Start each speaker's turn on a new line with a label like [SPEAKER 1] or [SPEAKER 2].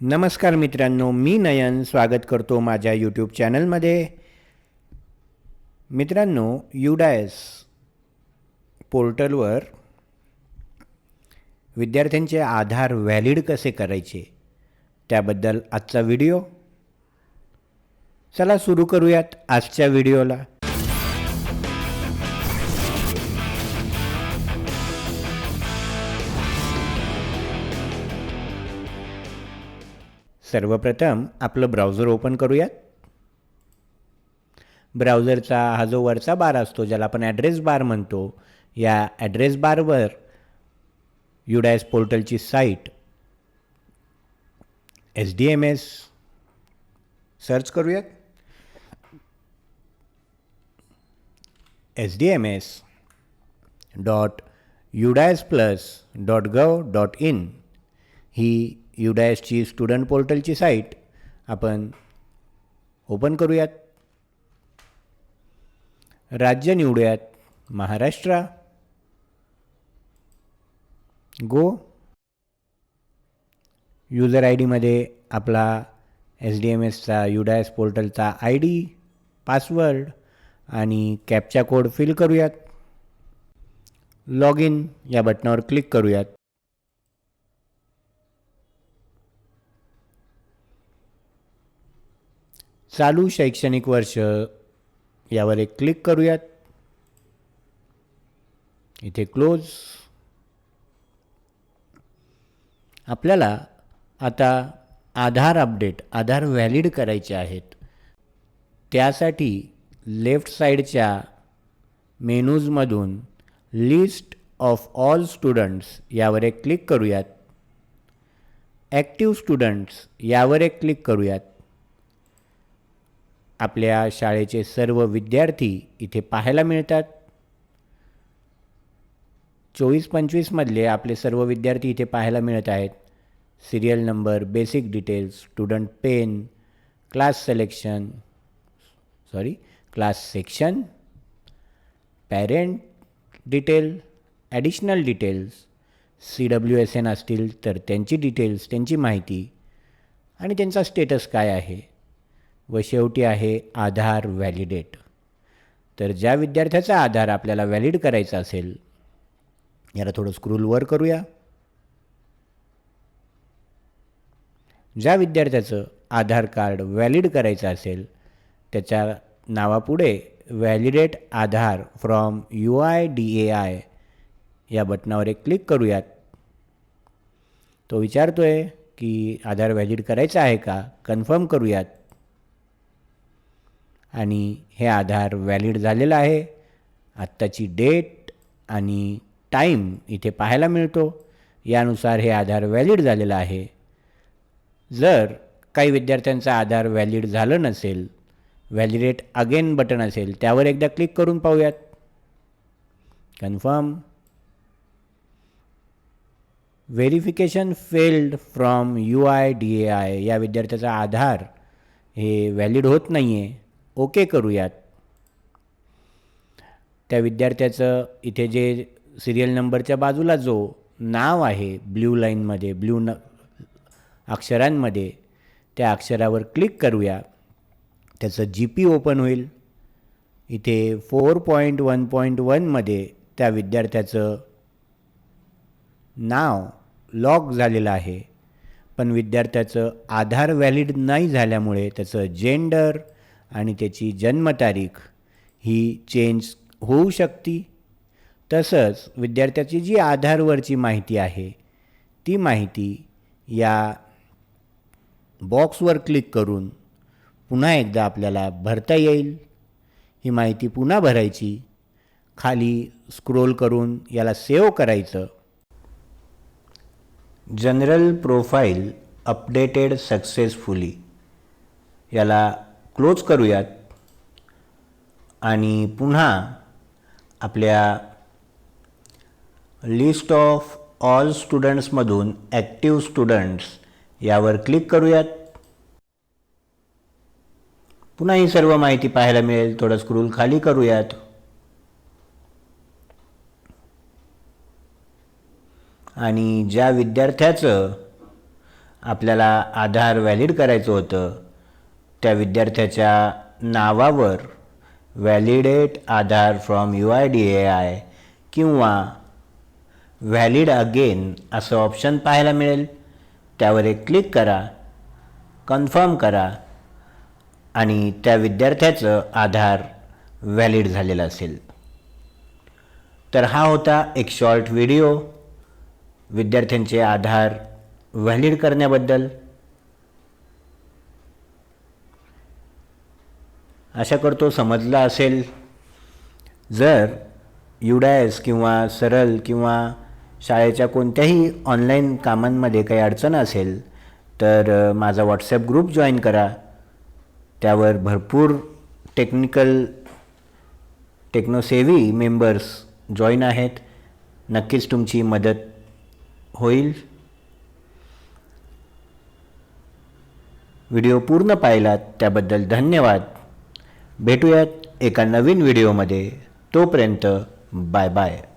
[SPEAKER 1] नमस्कार मित्रांनो मी नयन स्वागत करतो माझ्या यूट्यूब चॅनलमध्ये मित्रांनो युडायस पोर्टलवर विद्यार्थ्यांचे आधार व्हॅलिड कसे करायचे त्याबद्दल आजचा व्हिडिओ चला सुरू करूयात आजच्या व्हिडिओला सर्वप्रथम आपलं ब्राउझर ओपन करूयात. ब्राउझरचा हा जो वरचा बार असतो ज्याला आपण ॲड्रेस बार म्हणतो या ॲड्रेस बारवर UDISE पोर्टलची site S D M S search करूयात. S D M S dot UDISE plus dot gov dot in ही युडायसची स्टुडंट पोर्टलची साईट आपण ओपन करूयात. राज्य निवडूयात. महाराष्ट्र. गो. युजर आय डीमध्ये आपला एस डी एम एसचा युडायस पोर्टलचा आय डी पासवर्ड आणि कॅपचा कोड फिल करूयात. लॉग इन या बटनावर क्लिक करूयात. चालू शैक्षणिक वर्ष यावर एक क्लिक करूयात. इथे क्लोज आपल्याला आता आधार अपडेट आधार व्हॅलिड करायचे आहेत. त्यासाठी लेफ्ट साईडच्या मेनूजमधून लिस्ट ऑफ ऑल स्टुडंट्स यावर एक क्लिक करूयात. ॲक्टिव्ह स्टुडंट्स यावर एक क्लिक करूयात. आपल्या शाळेचे सर्व विद्यार्थी इथे पाहायला मिळतात. चोवीस पंचवीसमधले आपले सर्व विद्यार्थी इथे पाहायला मिळत आहेत. Serial number basic details student PEN class selection sorry class section parent detail additional details C W S N असतील तर त्यांची डिटेल्स त्यांची माहिती आणि त्यांचा स्टेटस काय आहे? व शेवटी आहे आधार व्हॅलिडेट तर ज्या विद्यार्थ्याचा आधार आपल्याला व्हॅलिड करायचा असेल याला थोडं स्क्रूल वर करूया. ज्या विद्यार्थ्याचं आधार कार्ड व्हॅलिड करायचं असेल त्याच्या नावापुढे validate Aadhaar from U I D A I या बटनावर एक क्लिक करूयात. तो विचारतो आहे की आधार व्हॅलिड करायचा आहे का? कन्फर्म करूयात. आणि हे आधार व्हॅलिड झालेलं आहे. आत्ताची डेट आणि टाईम इथे पाहायला मिळतो. यानुसार हे आधार व्हॅलिड झालेलं आहे. जर काही विद्यार्थ्यांचा आधार व्हॅलिड झालं नसेल व्हॅलिडेट अगेन बटन असेल त्यावर एकदा क्लिक करून पाहूयात. Confirm. Verification failed from U I D A I या विद्यार्थ्याचा आधार हे व्हॅलिड होत नाही आहे ओके करूयात. त्या विद्यार्थ्याचं इथे जे सिरियल नंबरच्या बाजूला जो नाव आहे ब्ल्यू लाईनमध्ये ब्ल्यू न अक्षरांमध्ये त्या अक्षरावर क्लिक करूया. त्याचं जी पी ओपन होईल. इथे फोर पॉईंट वन पॉईंट वनमध्ये त्या विद्यार्थ्याचं नाव लॉक झालेलं आहे. पण विद्यार्थ्याचं आधार व्हॅलिड नाही झाल्यामुळे त्याचं जेंडर आणि त्याची जन्मतारीख ही चेंज होऊ शकते. तसंच विद्यार्थ्याची जी आधारवरची माहिती आहे ती माहिती या बॉक्सवर क्लिक करून पुन्हा एकदा आपल्याला भरता येईल. ही माहिती पुन्हा भरायची. खाली स्क्रोल करून याला सेव्ह करायचं. जनरल प्रोफाईल अपडेटेड सक्सेसफुली याला क्लोज करूयात आणि पुन्हा आपल्या लिस्ट ऑफ ऑल स्टुडंट्समधून ॲक्टिव्ह स्टुडंट्स यावर क्लिक करूयात. पुन्हा ही सर्व माहिती पाहायला मिळेल. थोडं स्क्रूल खाली करूयात. आणि ज्या विद्यार्थ्याचं आपल्याला आधार व्हॅलिड करायचं होतं त्या विद्यार्थ्याच्या नावावर validate Aadhaar from U I D A I किंवा व्हॅलिड अगेन असं ऑप्शन पाहायला मिळेल. त्यावर एक क्लिक करा कन्फर्म करा आणि त्या विद्यार्थ्याचं आधार व्हॅलिड झालेलं असेल. तर हा होता एक शॉर्ट व्हिडिओ विद्यार्थ्यांचे आधार व्हॅलिड करण्याबद्दल. आशा करतो समजला असेल. जर युडायस किंवा सरल किंवा शाळेच्या कोणत्याही ऑनलाईन कामांमध्ये काही अडचण असेल तर माझा व्हॉट्सॲप ग्रुप जॉईन करा. त्यावर भरपूर टेक्निकल टेक्नोसेवी मेंबर्स जॉईन आहेत. नक्कीच तुमची मदत होईल. व्हिडिओ पूर्ण पाहिलात त्याबद्दल धन्यवाद. भेटूयात एका नवीन व्हिडिओमध्ये. तोपर्यंत बाय बाय.